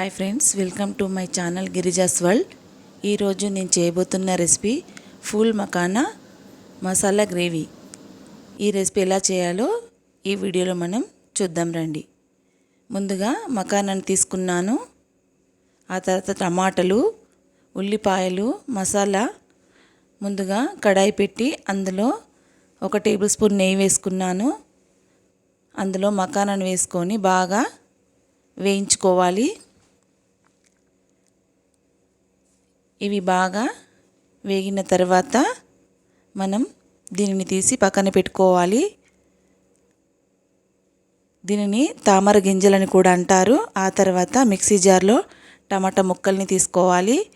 Hi friends welcome to my channel Girija's world ఈరోజు నేను చేయబోతున్న రెసిపీ ఫూల్ మకానా మసాలా గ్రేవీ ఈ రెసిపీ ఎలా చేయాలో ఈ వీడియోలో మనం చూద్దాం రండి. ముందుగా మకానాన్ని తీసుకున్నాను. ఆ తర్వాత టమాటాలు ఉల్లిపాయలు మసాలా ముందుగా కడాయి పెట్టి అందులో ఒక టేబుల్ స్పూన్ నెయ్యి వేసుకున్నాను. అందులో మకానాన్ని వేసుకొని బాగా వేయించుకోవాలి. ఇవి బాగా వేగిన తర్వాత మనం దీనిని తీసి పక్కన పెట్టుకోవాలి. దీనిని తామర గింజలని కూడా అంటారు. ఆ తర్వాత మిక్సీ జార్లో టమాటా ముక్కల్ని తీసుకోవాలి.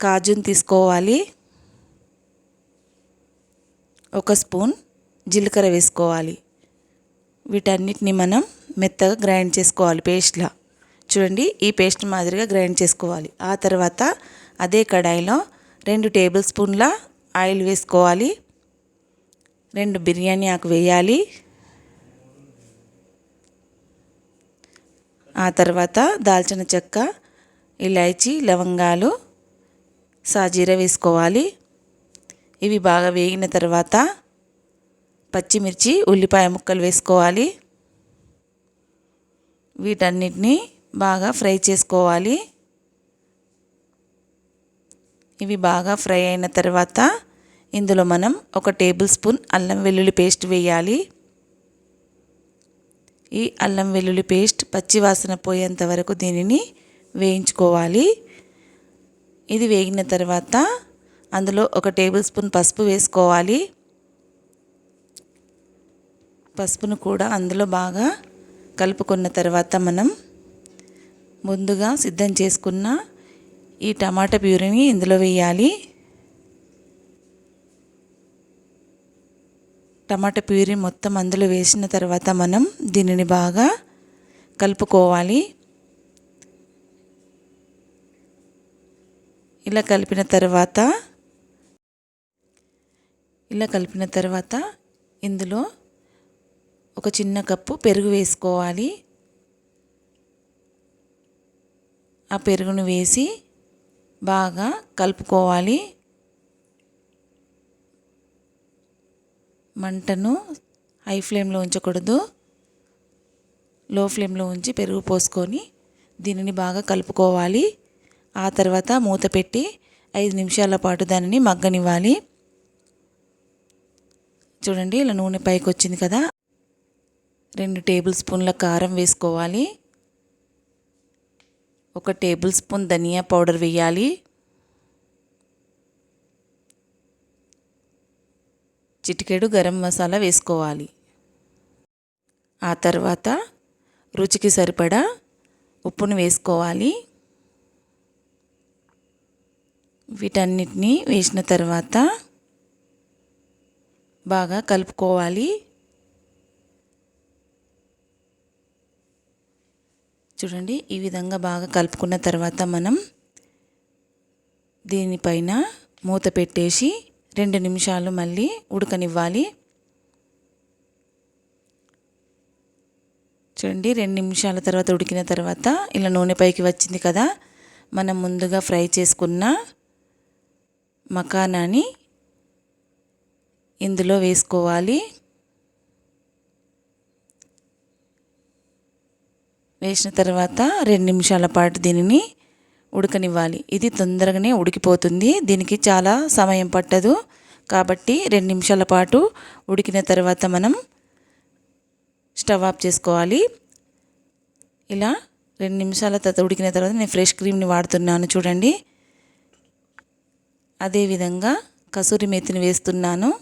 కాజుని తీసుకోవాలి. ఒక స్పూన్ జీలకర్ర వేసుకోవాలి. వీటన్నిటిని మనం మెత్తగా గ్రైండ్ చేసుకోవాలి పేస్ట్లా. చూడండి ఈ పేస్ట్ మాదిరిగా గ్రైండ్ చేసుకోవాలి. ఆ తర్వాత అదే కడాయిలో రెండు టేబుల్ స్పూన్ల ఆయిల్ వేసుకోవాలి. రెండు బిర్యానీ ఆకు వేయాలి. ఆ తర్వాత దాల్చిన చెక్క ఇలాచి లవంగాలు సాజీర వేసుకోవాలి. ఇవి బాగా వేగిన తర్వాత పచ్చిమిర్చి ఉల్లిపాయ ముక్కలు వేసుకోవాలి. వీటన్నిటిని బాగా ఫ్రై చేసుకోవాలి. ఇవి బాగా ఫ్రై అయిన తర్వాత ఇందులో మనం ఒక టేబుల్ స్పూన్ అల్లం వెల్లుల్లి పేస్ట్ వేయాలి. ఈ అల్లం వెల్లుల్లి పేస్ట్ పచ్చివాసన పోయేంత వరకు దీనిని వేయించుకోవాలి. ఇది వేగిన తర్వాత అందులో ఒక టేబుల్ స్పూన్ పసుపు వేసుకోవాలి. పసుపును కూడా అందులో బాగా కలుపుకున్న తర్వాత మనం ముందుగా సిద్ధం చేసుకున్న ఈ టమాటా ప్యూరీని ఇందులో వేయాలి. టమాటా ప్యూరీ మొత్తం అందులో వేసిన తర్వాత మనం దీనిని బాగా కలుపుకోవాలి. ఇలా కలిపిన తర్వాత ఇలా కలిపిన తర్వాత ఇందులో ఒక చిన్న కప్పు పెరుగు వేసుకోవాలి. ఆ పెరుగును వేసి బాగా కలుపుకోవాలి. మంటను హై ఫ్లేమ్లో ఉంచకూడదు. లో ఫ్లేమ్లో ఉంచి పెరుగు పోసుకొని దీనిని బాగా కలుపుకోవాలి. ఆ తర్వాత మూత పెట్టి ఐదు నిమిషాల పాటు దానిని మగ్గనివ్వాలి. చూడండి ఇలా నూనె పైకి వచ్చింది కదా. రెండు టేబుల్ స్పూన్ల కారం వేసుకోవాలి. ఒక టేబుల్ స్పూన్ ధనియా పౌడర్ వేయాలి. చిటికెడు గరం మసాలా వేసుకోవాలి. ఆ తర్వాత రుచికి సరిపడా ఉప్పును వేసుకోవాలి. వీటన్నిటిని వేసిన తర్వాత బాగా కలుపుకోవాలి. చూడండి ఈ విధంగా బాగా కలుపుకున్న తర్వాత మనం దీనిపైన మూత పెట్టేసి రెండు నిమిషాలు మళ్ళీ ఉడకనివ్వాలి. చూడండి రెండు నిమిషాల తర్వాత ఉడికిన తర్వాత ఇలా నూనె పైకి వచ్చింది కదా మనం ముందుగా ఫ్రై చేసుకున్న మకానాని ఇందులో వేసుకోవాలి. వేసిన తర్వాత రెండు నిమిషాల పాటు దీనిని ఉడకనివ్వాలి. ఇది తొందరగానే ఉడికిపోతుంది. దీనికి చాలా సమయం పట్టదు. కాబట్టి రెండు నిమిషాల పాటు ఉడికిన తర్వాత మనం స్టవ్ ఆఫ్ చేసుకోవాలి. ఇలా రెండు నిమిషాల తర్వాత ఉడికిన తర్వాత నేను ఫ్రెష్ క్రీమ్ని వాడుతున్నాను చూడండి. అదేవిధంగా కసూరి మెత్తిని వేస్తున్నాను.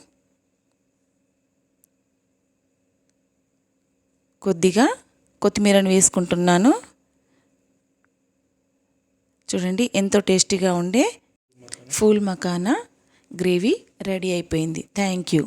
కొద్దిగా కొత్తిమీరను వేసుకుంటున్నాను. చూడండి ఎంతో టేస్టీగా ఉండే ఫూల్ మకానా గ్రేవీ రెడీ అయిపోయింది. Thank you.